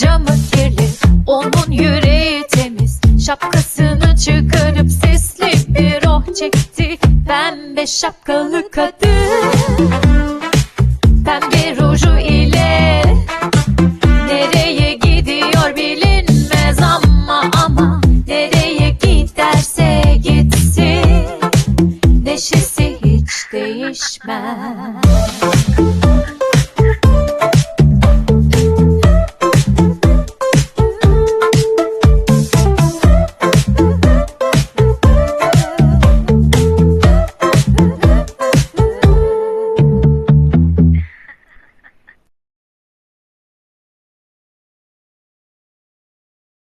camı kirli Onun yüreği temiz. Şapkasını çıkarıp sesli bir oh çekti. Pembe şapkalı kadın. Pembe ruju ile Nereye gidiyor bilinmez ama ama Nereye giderse gitsin. Neşesi hiç değişmez